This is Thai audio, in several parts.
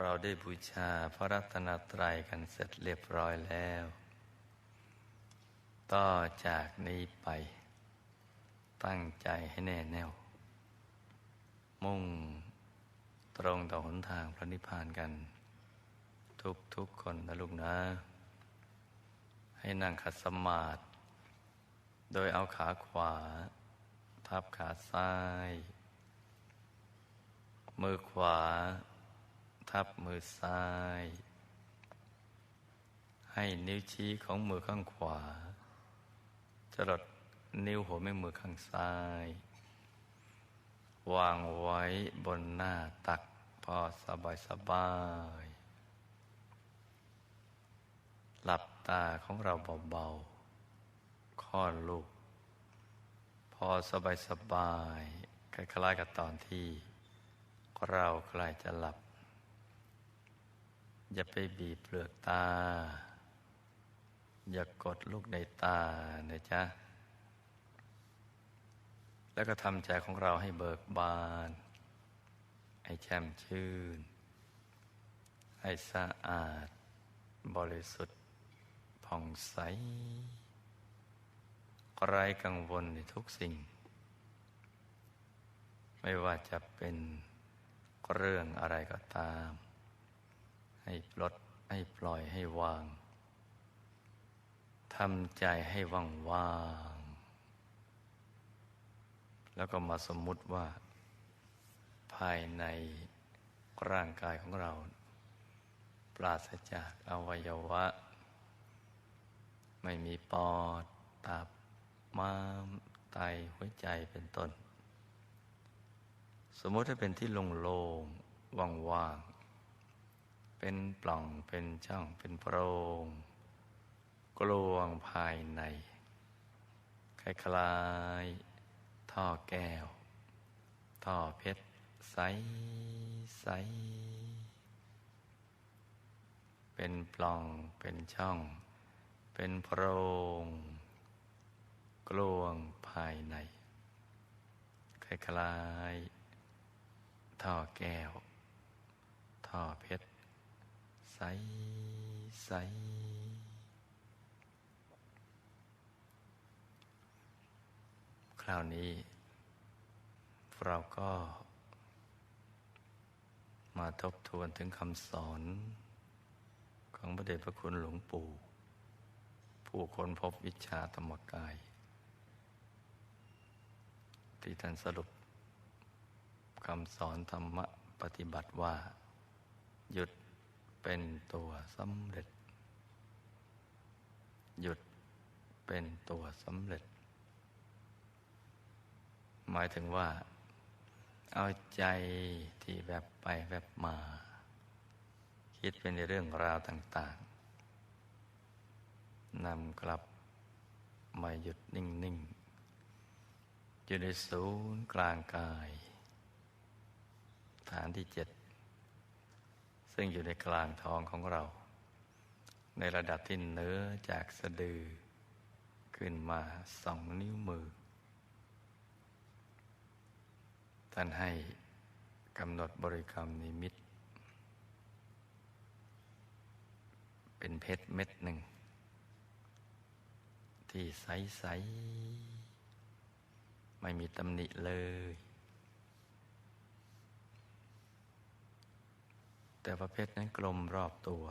เราได้บูชาพระรัตนตรัยกันเสร็จเรียบร้อยแล้ว ต่อจากนี้ไป ตั้งใจให้แน่แน่ว มุ่งตรงต่อหนทางพระนิพพานกัน ทุกทุกคนนะลูกนะ ให้นั่งขัดสมาธิโดยเอาขาขวา ทับขาซ้าย มือขวา ทับมือซ้าย ให้นิ้วชี้ของมือข้างขวาจรดนิ้วหัวแม่มือข้างซ้าย วางไว้บนหน้าตักพอสบายสบาย หลับตาของเราเบาๆค่อนลูก พอสบายสบายคล้ายๆกับตอนที่เราใกล้จะหลับ อย่าไปบีบเปลือกตา อย่ากดลูกในตานะจ๊ะ แล้วก็ทำใจของเราให้เบิกบาน ให้แช่มชื่น ให้สะอาด บริสุทธิ์ผ่องใสไร้กังวลในทุกสิ่ง ไม่ว่าจะเป็นเรื่องอะไรก็ตาม ให้ปลดให้ปล่อยให้วางทำใจให้ว่างว่างแล้วก็มาสมมุติว่า ภายในร่างกายของเรา ปราศจากอวัยวะ ไม่มีปอด ตับ ม้าม ไต หัวใจเป็นต้น สมมติให้เป็นที่โล่งๆว่างๆ เป็นปล่องเป็นช่องเป็นโพรงกลวงภายใน คล้ายๆท่อแก้ว ท่อเพชร ใสใสเป็นปล่องเป็นช่อง เป็นโพรง กลวงภายใน คล้ายๆท่อแก้ว ท่อเพชร ใสใสคราวนี้ เราก็มาทบทวนถึงคำสอน ของพระเดชพระคุณหลวงปู่ ผู้คนพบวิชาธรรมกาย ที่ท่านสรุปคำสอนธรรมะปฏิบัติว่า หยุด เป็นตัวสำเร็จ หยุดเป็นตัวสำเร็จ หมายถึงว่า เอาใจที่แวบไปแวบมา คิดเป็นในเรื่องราวต่าง ๆนำกลับมาหยุดนิ่ง ๆ อยู่ในศูนย์กลางกาย ฐานที่เจ็ด ซึ่งอยู่ในกลางท้องของเรา ในระดับที่เนื้อจากสะดือ ขึ้นมาสองนิ้วมือ ท่านให้กำหนดบริกรรมนิมิต เป็นเพชรเม็ดหนึ่ง ที่ใส ๆ ไม่มีตำหนิเลย แต่ว่าเพชรนั้นกลมรอบตัว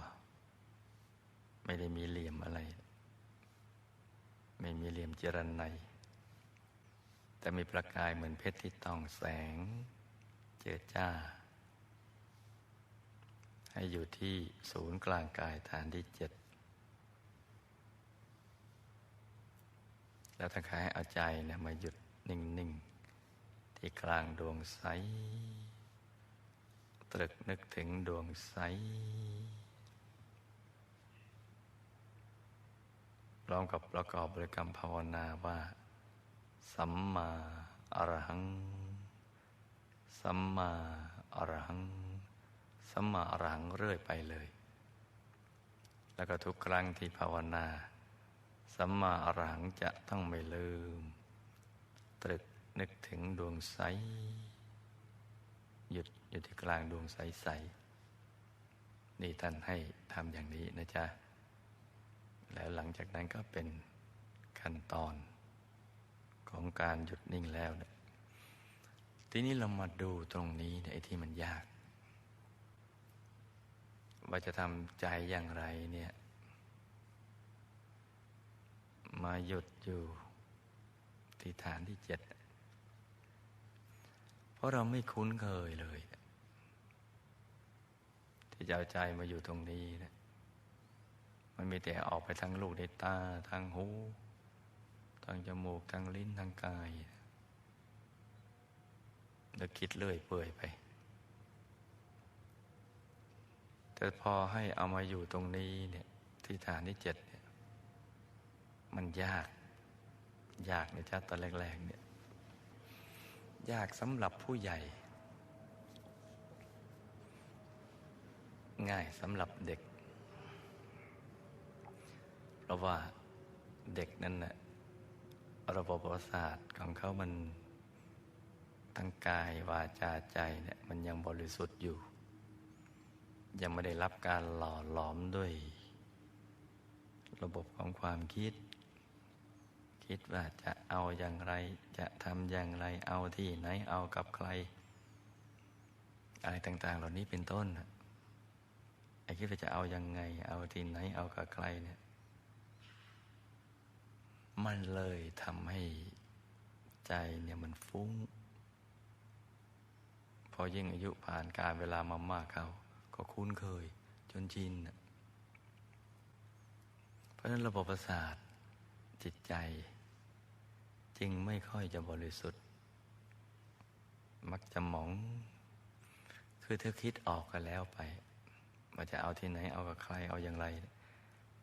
ไม่ได้มีเหลี่ยมอะไร ไม่มีเหลี่ยมเจรันในแต่มีประกายเหมือนเพชรที่ต้องแสง เจิดจ้า ให้อยู่ที่ศูนย์กลางกายฐานที่เจ็ดแล้วทั้งขายเอาใจนี่ยมาหยุดนิ่ง ๆ ที่กลางดวงใส ตรึกนึกถึงดวงใส พร้อมกับประกอบบริกรรมภาวนาว่า สัมมาอรหัง สัมมาอรหัง สัมมาอรหังเรื่อยไปเลย แล้วก็ทุกครั้งที่ภาวนา สัมมาอรหังจะต้องไม่ลืม ตรึกนึกถึงดวงใส หยุดอยู่ที่กลางดวงใสๆนี่ท่านให้ทำอย่างนี้นะจ๊ะ แล้วหลังจากนั้นก็เป็นขั้นตอนของการหยุดนิ่งแล้วเนี่ยทีนี้เรามาดูตรงนี้ไอ้ที่มันยาก ว่าจะทำใจอย่างไรเนี่ย มาหยุดอยู่ที่ฐานที่เจ็ด ราะเราไม่คุ้นเคยเลย ที่จะเอาใจมาอยู่ตรงนี้นะมันมีแต่ออกไปทางลูกในตา ทางหู ทางจมูก ทางลิ้น ทางกายแล้วคิดเลื่อยเปื่อยไป แต่พอให้เอามาอยู่ตรงนี้เนี่ยที่ฐานที่เจ็ดเนี่ยมันยาก ยากในชัดตอนแรก ๆ เนี่ย ยากสำหรับผู้ใหญ่ ง่ายสำหรับเด็ก เพราะว่าเด็กนั่นนะระบบประสาทของเขามันทั้งกายวาจาใจเนี่ยมันยังบริสุทธิ์อยู่ ยังไม่ได้รับการหล่อหลอมด้วย ระบบของความคิด คิดว่าจะเอาอย่างไร จะทำอย่างไร เอาที่ไหนเอากับใคร อะไรต่าง ๆ เหล่านี้เป็นต้นไอ้คิดว่าจะเอาอยัางไง เอาที่ไหนเอากับใครเนี่ย มันเลยทำให้ใจเนี่ยมันฟุ้ง พอยิ่งอายุผ่านการเวลามามากเขาก็คุ้นเคย จนชินเพราะฉะนั้นระบบประสาทจิตใจ จึงไม่ค่อยจะบริสุทธิ์ มักจะหมอง คือเธอคิดออกกันแล้วไปว่าจะเอาที่ไหนเอากับใครเอาอย่างไร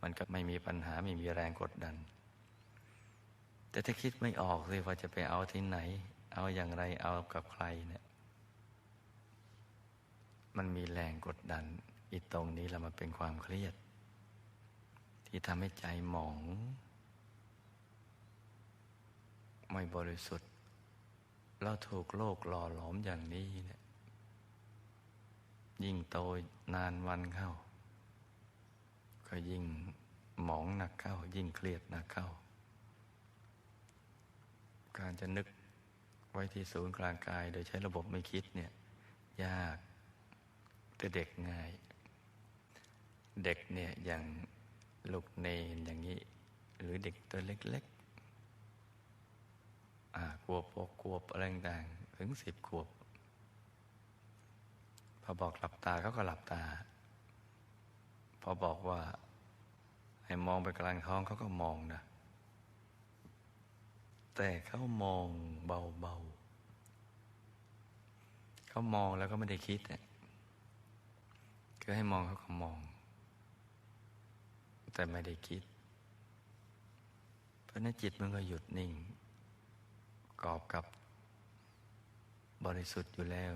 มันก็ไม่มีปัญหาไม่มีแรงกดดัน แต่ถ้าคิดไม่ออกเลยว่าจะไปเอาที่ไหน เอาอย่างไรเอากับใครเนี่ยมันมีแรงกดดันอีตรงนี้แล้วมันเป็นความเครียด ที่ทำให้ใจหมอง ไม่บริสุทธิ์ เราถูกโลกหล่อหลอมอย่างนี้เนี่ยยิ่งโตนานวันเข้า ก็ยิ่งหมองหนักเข้า ยิ่งเครียดหนักเข้า การจะนึกไว้ที่ศูนย์กลางกาย โดยใช้ระบบไม่คิดเนี่ย ยากแต่เด็กง่าย เด็กเนี่ยอย่างลูกเนนอย่างนี้ หรือเด็กตัวเล็ก ๆอ่ากลัวปกกลัวอะไรต่างถึงสิบขวบ พอบอกหลับตาเขาก็หลับตา พอบอกว่า ให้มองไปกลางท้องเขาก็มองนะ แต่เขามองเบาๆเขามองแล้วก็ไม่ได้คิดเนี่ยคือให้มองเขาก็มอง แต่ไม่ได้คิด เพราะนั้นจิตมันก็หยุดนิ่ง กอบกับบริสุทธิ์อยู่แล้ว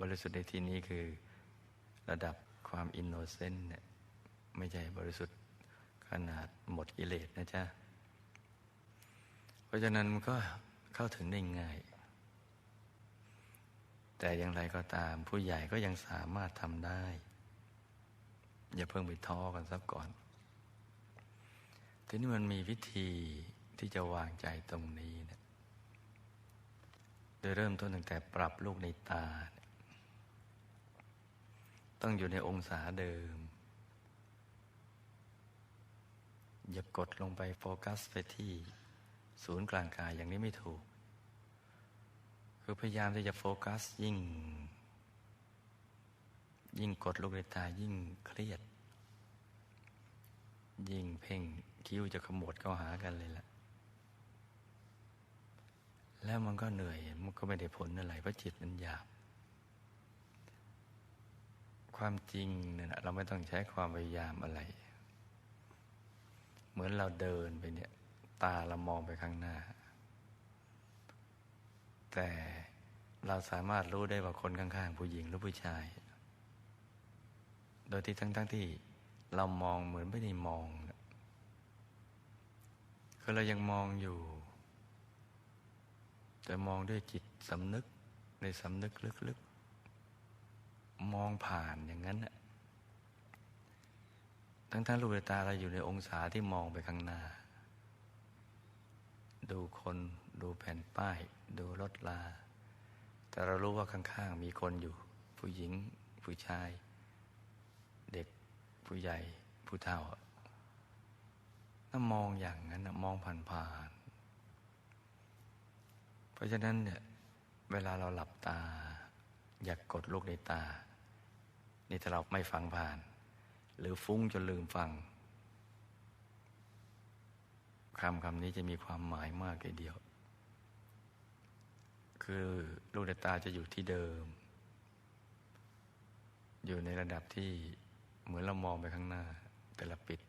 บริสุทธิ์ในที่นี้คือระดับความอินโนเซนต์เนี่ยไม่ใช่บริสุทธิ์ขนาดหมดกิเลสนะจ๊ะ เพราะฉะนั้นมันก็เข้าถึงได้ง่าย แต่อย่างไรก็ตามผู้ใหญ่ก็ยังสามารถทำได้ อย่าเพิ่งไปท้อกันสักก่อน ทีนี้มันมีวิธีที่จะวางใจตรงนี้นะ ยเริ่มต้นตั้งแต่ปรับลูกในตา ต้องอยู่ในองศาเดิม อย่ากดลงไปโฟกัสไปที่ศูนย์กลางกายอย่างนี้ไม่ถูก คือพยายามที่จะโฟกัสยิ่ง ยิ่งกดลูกในตายิ่งเครียด ยิ่งเพ่งคิ้วจะขมวดเข้าหากันเลยล่ะ แล้วมันก็เหนื่อย มันก็ไม่ได้ผลอะไรเพราะจิตมันหยาบ ความจริงเนี่ยเราไม่ต้องใช้ความพยายามอะไร เหมือนเราเดินไปเนี่ย ตาเรามองไปข้างหน้า แต่เราสามารถรู้ได้ว่าคนข้าง ๆ ผู้หญิงหรือผู้ชาย โดยที่ทั้งๆทที่เรามองเหมือนไม่ได้มองคือเรายังมองอยู่ แต่มองด้วยจิตสำนึกในสำนึกลึกๆ มองผ่านอย่างนั้นทั้งทั้งลูกตาเราอยู่ในองศาที่มองไปข้างหน้า ดูคนดูแผ่นป้าย ดูรถลา แต่เรารู้ว่าข้างๆ มีคนอยู่ ผู้หญิง ผู้ชาย เด็กผู้ใหญ่ผู้เฒ่าถ้ามองอย่างนั้นมองผ่าน เพราะฉะนั้นเนี่ยเวลาเราหลับตา อยากกดลูกในตา นี่ถ้าเราไม่ฟังผ่าน หรือฟุ้งจนลืมฟังคำคำนี้จะมีความหมายมากเลยเดียว คือลูกในตาจะอยู่ที่เดิม อยู่ในระดับที่เหมือนเรามองไปข้างหน้า แต่ละปิด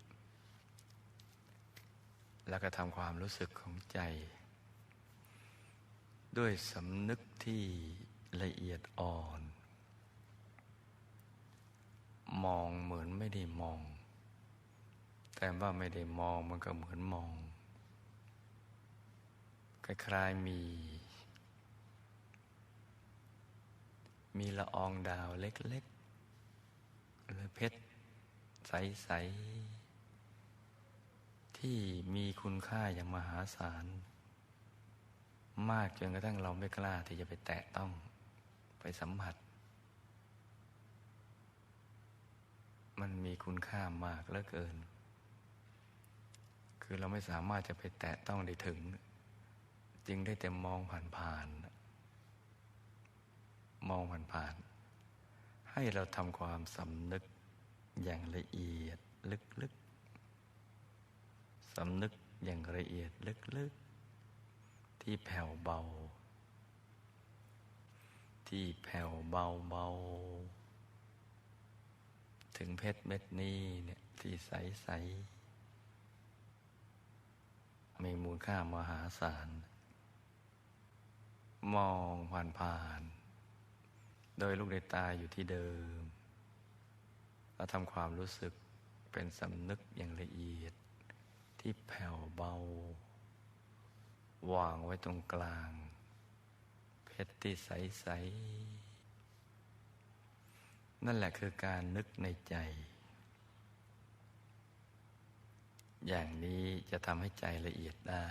แล้วก็ทำความรู้สึกของใจ ด้วยสำนึกที่ละเอียดอ่อน มองเหมือนไม่ได้มอง แต่ว่าไม่ได้มองมันก็เหมือนมองคล้ายๆมี มีละอองดาวเล็กๆหรือเพชรใส ๆ ที่มีคุณค่าอย่างมหาศาล มากจนกระทั่งเราไม่กล้าที่จะไปแตะต้องไปสัมผัส มันมีคุณค่ามากเหลือเกิน คือเราไม่สามารถจะไปแตะต้องได้ถึง จึงได้แต่มองผ่านๆมองผ่านๆให้เราทำความสำนึกอย่างละเอียดลึกๆสำนึกอย่างละเอียดลึกๆ ที่แผ่วเบา ที่แผ่วเบาเบา ถึงเพชรเม็ดนี้เนี่ยที่ใสใสมีมูลค่ามหาศาล มองผ่านผ่าน โดยลูกในตาอยู่ที่เดิมเราทำความรู้สึกเป็นสำนึกอย่างละเอียดที่แผ่วเบา วางไว้ตรงกลาง เพชรที่ใส ๆ นั่นแหละคือการนึกในใจ อย่างนี้จะทำให้ใจละเอียดได้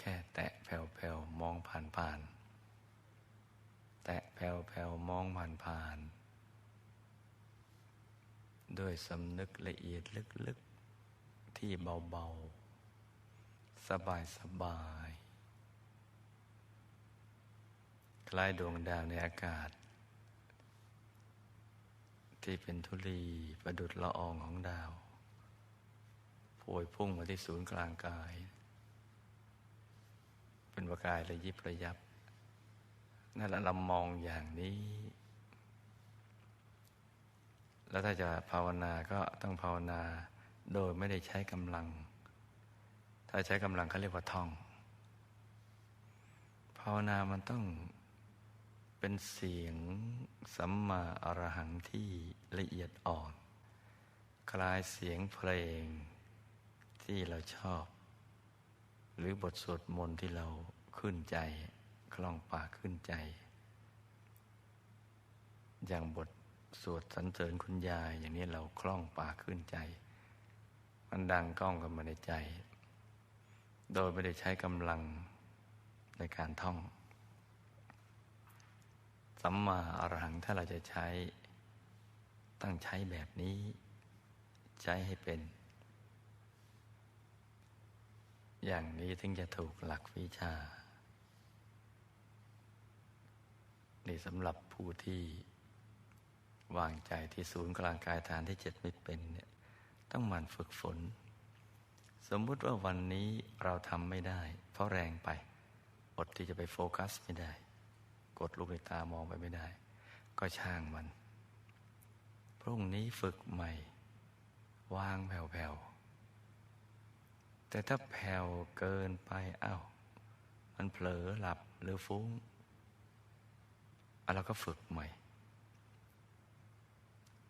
แค่แตะแผ่วๆมองผ่านๆแตะแผ่วๆมองผ่านๆด้วยสำนึกละเอียดลึกๆที่เบาๆ สบายๆคล้ายดวงดาวในอากาศ ที่เป็นธุลีประดุดละอองของดาวพวยพุ่งมาที่ศูนย์กลางกาย เป็นประกายระยิบระยับนั่นแหละเรามองอย่างนี้ แล้วถ้าจะภาวนาก็ต้องภาวนาโดยไม่ได้ใช้กำลัง ถ้าใช้กำลังเขาเรียกว่าท่อง ภาวนามันต้องเป็นเสียงสัมมาอรหังที่ละเอียดอ่อน คลายเสียงเพลงที่เราชอบ หรือบทสวดมนต์ที่เราขึ้นใจ คล่องปากขึ้นใจ อย่างบทสวดสรรเสริญคุณยายอย่างนี้เราคล่องปากขึ้นใจ มันดังก้องกันมาในใจ โดยไม่ได้ใช้กำลังในการท่อง สัมมาอรหังถ้าเราจะใช้ต้องใช้แบบนี้ ใช้ให้เป็น อย่างนี้ถึงจะถูกหลักวิชานี่สำหรับผู้ที่วางใจที่ศูนย์กลางกายฐานที่เจ็ดไม่เป็นเนี่ยต้องหมั่นฝึกฝน สมมุติว่าวันนี้เราทำไม่ได้ เพราะแรงไป อดที่จะไปโฟกัสไม่ได้ กดลูกในตามองไปไม่ได้ ก็ช่างมัน พรุ่งนี้ฝึกใหม่ วางแผ่วๆ แต่ถ้าแผ่วเกินไปอา้าวมันเผลอหลับหรือฟุ้งเราก็ฝึกใหม่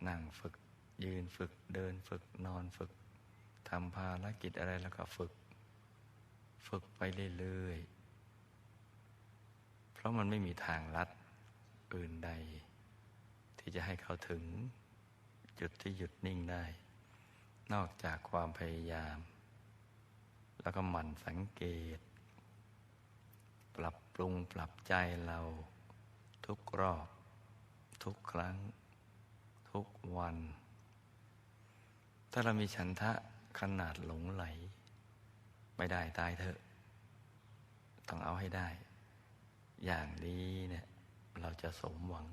นั่งฝึกยืนฝึกเดินฝึกนอนฝึก ทำภารกิจอะไรแล้วก็ฝึก ฝึกไปเรื่อยๆ เพราะมันไม่มีทางลัดอื่นใด ที่จะให้เขาถึงจุดที่หยุดนิ่งได้ นอกจากความพยายาม แล้วก็หมั่นสังเกต ปรับปรุงปรับใจเรา ทุกรอบ ทุกครั้ง ทุกวัน ถ้าเรามีฉันทะ ขนาดหลงไหล ไม่ได้ตายเถอะ ต้องเอาให้ได้ อย่างนี้เนี่ย เราจะสมหวัง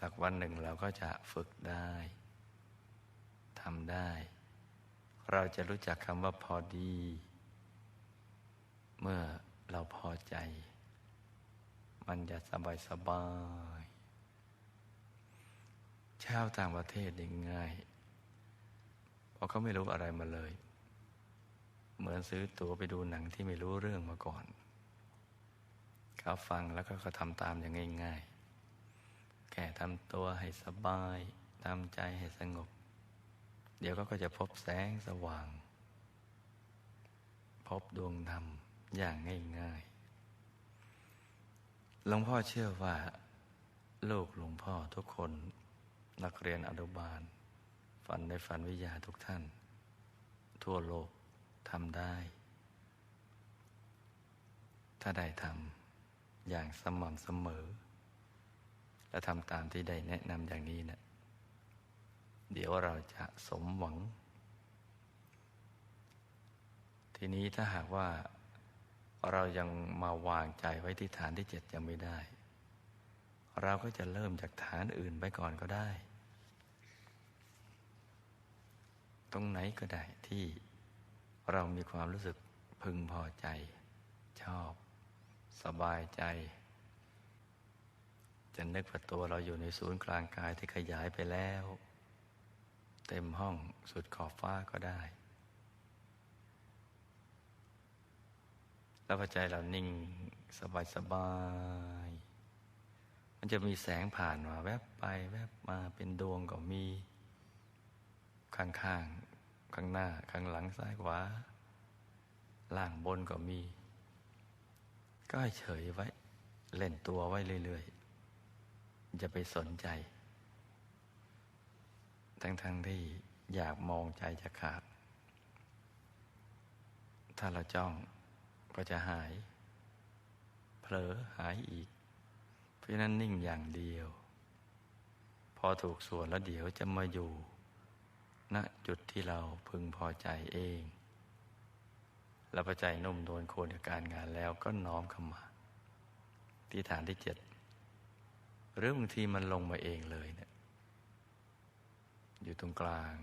สักวันหนึ่งเราก็จะฝึกได้ทำได้ เราจะรู้จักคำว่าพอดี เมื่อเราพอใจ มันจะสบายสบายชาวต่างประเทศยังง่ายะเขาไม่รู้อะไรมาเลย เหมือนซื้อตั๋วไปดูหนังที่ไม่รู้เรื่องมาก่อน เขาฟังแล้วก็เขาทำตามอย่างง่ายๆ แค่ทำตัวให้สบายทำใจให้สงบ เดี๋ยวก็จะพบแสงสว่าง พบดวงธรรมอย่างง่ายๆ หลวงพ่อเชื่อว่า ลูกหลวงพ่อทุกคน นักเรียนอนุบาล ฝันในฝันวิทยาทุกท่าน ทั่วโลกทำได้ ถ้าได้ทำอย่างสม่ำเสมอ และทำตามที่ได้แนะนำอย่างนี้นะเดี๋ยวเราจะสมหวัง ทีนี้ถ้าหากว่าเรายังมาวางใจไว้ที่ฐานที่เจ็ดยังไม่ได้ เราก็จะเริ่มจากฐานอื่นไปก่อนก็ได้ต รงไหนก็ได้ที่เรามีความรู้สึกพึงพอใจ ชอบ สบายใจ จะนึกว่าตัวเราอยู่ในศูนย์กลางกายที่ขยายไปแล้ว เต็มห้องสุดขอบฟ้าก็ได้ แล้วพอใจเรานิ่งสบายสบาย มันจะมีแสงผ่านมาแวบไปแวบมาเป็นดวงก็มีข้าง ข้างหน้าข้างหลังซ้ายขวาล่างบนก็มี ก็เฉยไว้ เล่นตัวไว้เรื่อยๆจะไปสนใจ ทั้งๆทที่อยากมองใจจะขาด ถ้าเราจ้องก็จะหาย เผลอหายอีก เพราะนั้นนิ่งอย่างเดียว พอถูกส่วนแล้วเดี๋ยวจะมาอยู่ ณจุดที่เราพึงพอใจเองแล้วพอใจนุ่มนวลโคนกับการงานแล้วก็น้อมเข้ามา ที่ฐานที่เจ็ดหรือบางทีมันลงมาเองเลยเนะี่ยอยู่ตรงกลาง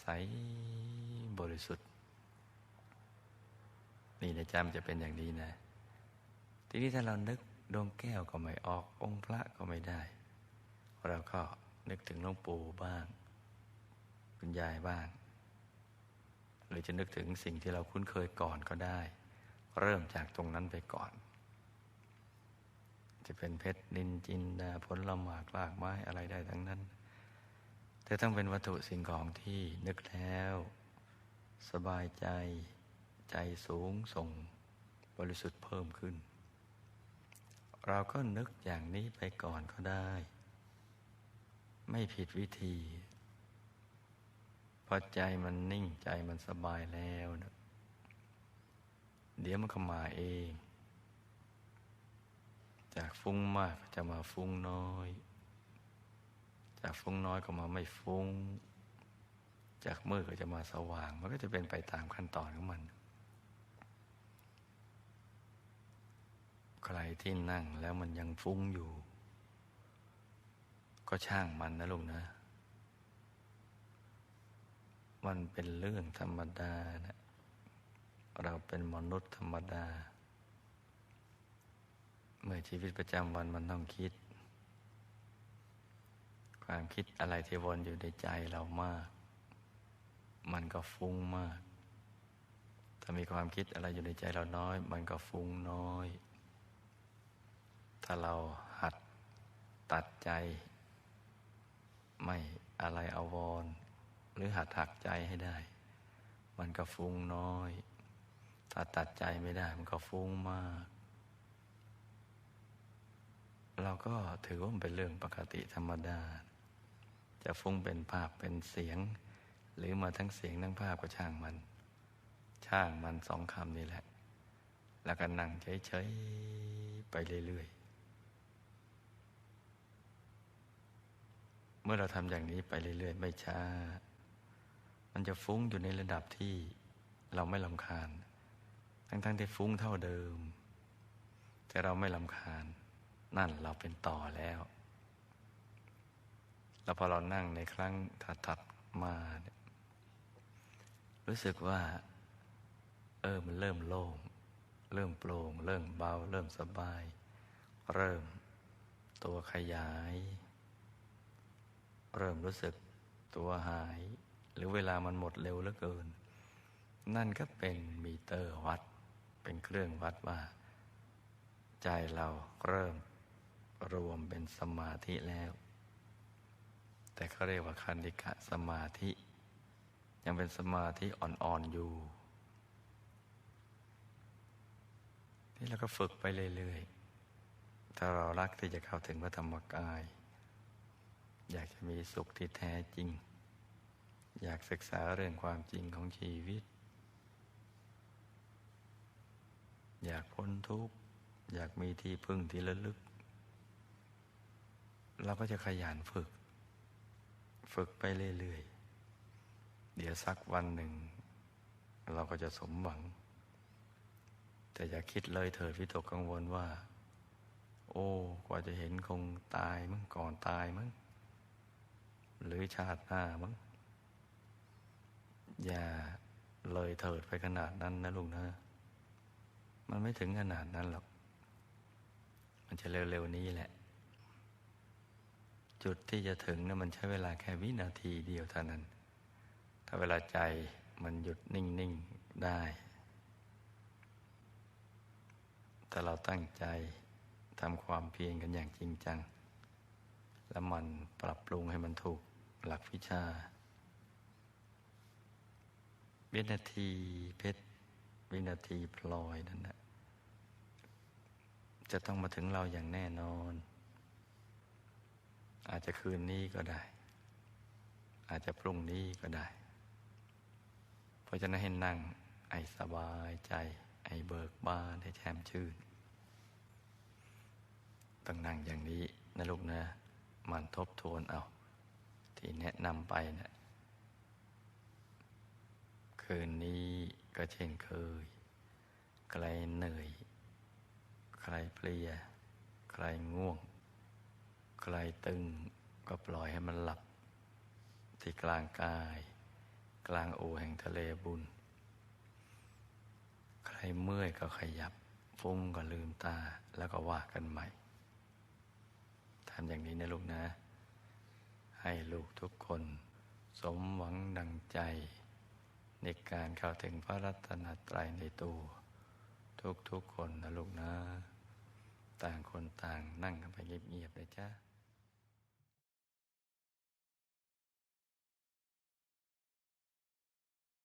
ใสบริสุทธิ์ นี่นะจำจะเป็นอย่างนี้นะ ทีนี้ถ้าเรานึกดวงแก้วก็ไม่ออกองค์พระก็ไม่ได้ เราก็นึกถึงหลวงปู่บ้าง คุณยายบ้าง หรือจะนึกถึงสิ่งที่เราคุ้นเคยก่อนก็ได้ เริ่มจากตรงนั้นไปก่อน จะเป็นเพชรนินจินดาผลละหมากลากไม้อะไรได้ทั้งนั้น แต่ต้องเป็นวัตถุสิ่งของที่นึกแล้ว สบายใจใจสูงส่งบริสุทธิ์เพิ่มขึ้น เราก็นึกอย่างนี้ไปก่อนก็ได้ ไม่ผิดวิธี พอใจมันนิ่งใจมันสบายแล้วนะเดี๋ยวมันก็มาเอง จากฟุ้งมากจะมาฟุ้งน้อย จากฟุ้งน้อยก็มาไม่ฟุ้ง จากมืดก็จะมาสว่าง มันก็จะเป็นไปตามขั้นตอนของมัน ใครที่นั่งแล้วมันยังฟุ้งอยู่ ก็ช่างมันนะลุงนะ มันเป็นเรื่องธรรมดานะเราเป็นมนุษย์ธรรมดา เมื่อชีวิตประจำวันมันต้องคิด ความคิดอะไรที่วนอยู่ในใจเรามาก มันก็ฟุ้งมาก ถ้ามีความคิดอะไรอยู่ในใจเราน้อย มันก็ฟุ้งน้อย ถ้าเราหัดตัดใจ ไม่อะไรอาวรณ์ หรือหัดหักใจให้ได้ มันก็ฟุ้งน้อย ถ้าตัดใจไม่ได้ มันก็ฟุ้งมาก เราก็ถือว่ามันเป็นเรื่องปกติธรรมดา จะฟุ้งเป็นภาพเป็นเสียง หรือมาทั้งเสียงทั้งภาพก็ช่างมัน ช่างมันสองคำนี่แหละ แล้วก็นั่งเฉยๆไปเรื่อยๆเมื่อเราทำอย่างนี้ไปเรื่อย ๆ ไม่ช้า มันจะฟุ้งอยู่ในระดับที่เราไม่ลำคาญ ทั้งๆที่ฟุ้งเท่าเดิม แต่เราไม่ลำคาญ นั่นเราเป็นต่อแล้ว แล้วพอเรานั่งในครั้งถัดๆมาเนี่ยรู้สึกว่า เออมันเริ่มโล่ง เริ่มโปร่ง เริ่มเบา เริ่มสบาย เริ่มตัวขยาย เริ่มรู้สึกตัวหาย หรือเวลามันหมดเร็วเหลือเกิน นั่นก็เป็นมีเตอร์วัด เป็นเครื่องวัดว่า ใจเราเริ่มรวมเป็นสมาธิแล้ว แต่เขาเรียกว่าคันธิกะสมาธิ ยังเป็นสมาธิอ่อนๆอยู่นี่เราก็ฝึกไปเรื่อยๆ ถ้าเรารักที่จะเข้าถึงพระธรรมกาย อยากจะมีสุขที่แท้จริง อยากศึกษาเรื่องความจริงของชีวิต อยากพ้นทุกข์ อยากมีที่พึ่งที่ระลึก เราก็จะขยันฝึก ฝึกไปเรื่อยๆ เดี๋ยวสักวันหนึ่ง เราก็จะสมหวัง แต่อย่าคิดเลยเถิดวิตกกังวลว่า โอ้กว่าจะเห็นคงตายมั้งก่อนตายมั้งหรือชาติหน้ามั้ง อย่าเลยเถิดไปขนาดนั้นนะลุงนะ มันไม่ถึงขนาดนั้นหรอก มันจะเร็วๆนี้แหละ จุดที่จะถึงนะมันใช้เวลาแค่วินาทีเดียวเท่านั้น ถ้าเวลาใจมันหยุดนิ่ง ๆ ได้ถ้าเราตั้งใจทำความเพียรกันอย่างจริงจัง แล้วมันปรับปรุงให้มันถูกหลักวิชา วินาทีเพชรวินาทีพลอยนั่นนะจะต้องมาถึงเราอย่างแน่นอน อาจจะคืนนี้ก็ได้ อาจจะพรุ่งนี้ก็ได้ เพราะฉะนั้นให้นั่งไอสบายใจ ไอเบิกบานให้แช่มชื่น ต้องนั่งอย่างนี้นะลูกนะ มันทบทวนเอา ที่แนะนำไปเนะี่ย คืนนี้ก็เช่นเคย ใครเหนื่อย ใครเพลีย ใครง่วง ใครตึงก็ปล่อยให้มันหลับ ที่กลางกาย กลางโอแห่งทะเลบุญ ใครเมื่อยก็ขยับ ฟุ้งก็ลืมตาแล้วก็ว่ากันใหม่ทำอย่างนี้นะลูกนะ ให้ลูกทุกคน สมหวังดังใจ ในการเข้าถึงพระรัตนตรัยในตัวทุกๆคนนะลูกนะ ต่างคนต่างนั่งกันไปเงียบๆเลยจ้า